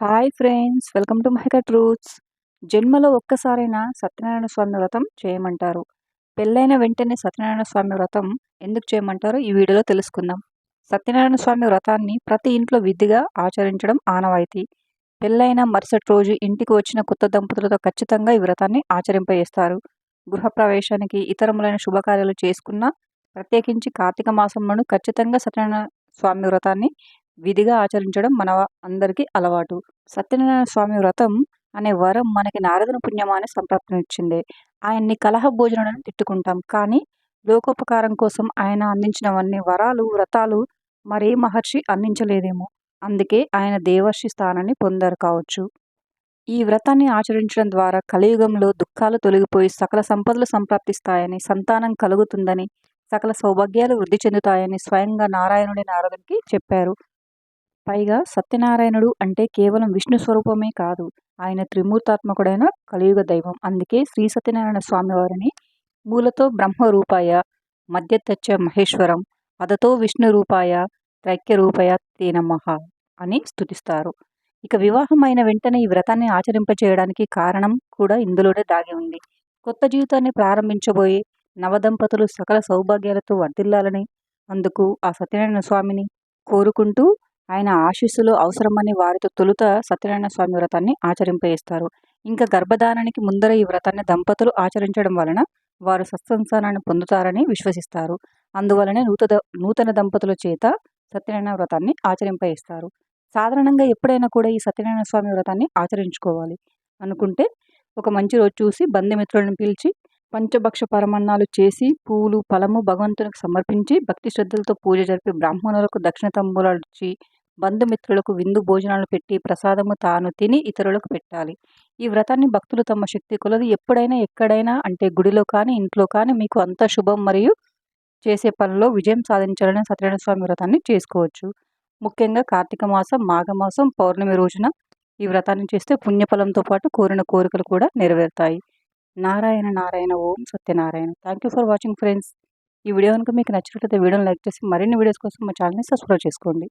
Hi friends welcome to Mahika truths. జన్మలో ఒక్కసారైనా సత్యనారాయణ స్వామి వ్రతం చేయమంటారు. పెళ్ళైన వెంటనే సత్యనారాయణ స్వామి వ్రతం ఎందుకు చేయమంటారో ఈ వీడియోలో తెలుసుకుందాం. సత్యనారాయణ స్వామి వ్రతాన్ని ప్రతి ఇంట్లో విధిగా ఆచరించడం ఆనవాయితీ. పెళ్ళైన మరుసటి రోజు ఇంటికి వచ్చిన కొత్త దంపతులతో ఖచ్చితంగా ఈ వ్రతాన్ని ఆచరింపజేస్తారు. గృహప్రవేశానికి ఇతరములైన శుభకార్యాలు చేసుకున్న ప్రత్యేకించి కార్తీక మాసంలోనూ ఖచ్చితంగా సత్యనారాయణ స్వామి వ్రతాన్ని విధిగా ఆచరించడం మన అందరికీ అలవాటు. సత్యనారాయణ స్వామి వ్రతం అనే వరం మనకి నారదుని పుణ్యమాన్ని సంప్రాప్తినిచ్చింది. ఆయన్ని కలహ భోజనాలను తిట్టుకుంటాం. కానీ లోకోపకారం కోసం ఆయన అందించినవన్నీ వరాలు వ్రతాలు మరే మహర్షి అందించలేదేమో. అందుకే ఆయన దేవర్షి స్థానాన్ని పొందారు కావచ్చు. ఈ వ్రతాన్ని ఆచరించడం ద్వారా కలియుగంలో దుఃఖాలు తొలగిపోయి సకల సంపదలు సంప్రాప్తిస్తాయని సంతానం కలుగుతుందని సకల సౌభాగ్యాలు వృద్ధి చెందుతాయని స్వయంగా నారాయణుడి నారదునికి చెప్పారు. పైగా సత్యనారాయణుడు అంటే కేవలం విష్ణు స్వరూపమే కాదు ఆయన త్రిమూర్తాత్మకుడైన కలియుగ దైవం. అందుకే శ్రీ సత్యనారాయణ స్వామి వారిని మూలతో బ్రహ్మ రూపాయ మహేశ్వరం అదతో విష్ణు రూపాయ త్రైక్య రూపాయ తేనమహ అని స్థుతిస్తారు ఇక వివాహమైన వెంటనే ఈ వ్రతాన్ని ఆచరింపచేయడానికి కారణం కూడా ఇందులోనే దాగి ఉంది. కొత్త జీవితాన్ని ప్రారంభించబోయే నవదంపతులు సకల సౌభాగ్యాలతో వర్ధిల్లాలని అందుకు ఆ సత్యనారాయణ స్వామిని కోరుకుంటూ ఆయన ఆశీస్సులు అవసరమని వారితో తొలుత సత్యనారాయణ స్వామి వ్రతాన్ని ఆచరింపేస్తారు ఇంకా గర్భధారానికి ముందర ఈ వ్రతాన్ని దంపతులు ఆచరించడం వలన వారు సత్సంసారాన్ని పొందుతారని విశ్వసిస్తారు. అందువలనే నూతన నూతన దంపతుల చేత సత్యనారాయణ వ్రతాన్ని ఆచరింపేస్తారు సాధారణంగా ఎప్పుడైనా కూడా ఈ సత్యనారాయణ స్వామి వ్రతాన్ని ఆచరించుకోవాలి. అనుకుంటే ఒక మంచి రోజు చూసి బంధుమిత్రులను పిలిచి పంచభక్ష పరమన్నాలు చేసి పూలు ఫలము భగవంతునికి సమర్పించి భక్తి శ్రద్ధలతో పూజ జరిపి బ్రాహ్మణులకు దక్షిణ తంబూలాలు ఇచ్చి బంధుమిత్రులకు విందు భోజనాలు పెట్టి ప్రసాదము తాను తిని ఇతరులకు పెట్టాలి. ఈ వ్రతాన్ని భక్తులు తమ శక్తి కొలది ఎప్పుడైనా ఎక్కడైనా అంటే గుడిలో కానీ ఇంట్లో కానీ మీకు అంత శుభం మరియు చేసే పనిలో విజయం సాధించాలని సత్యనారాయణ స్వామి వ్రతాన్ని చేసుకోవచ్చు. ముఖ్యంగా కార్తీక మాసం మాఘమాసం పౌర్ణమి రోజున ఈ వ్రతాన్ని చేస్తే పుణ్యఫలంతో పాటు కోరిన కోరికలు కూడా నెరవేరుతాయి. నారాయణ నారాయణ ఓం Satyanarayana. Thank you for watching friends ఈ వీడియో కనుక మీకు నచ్చినట్లయితే వీడియోని లైక్ చేసి మరిన్ని వీడియోస్ కోసం మా ఛానల్ని సబ్స్క్రైబ్ చేసుకోండి.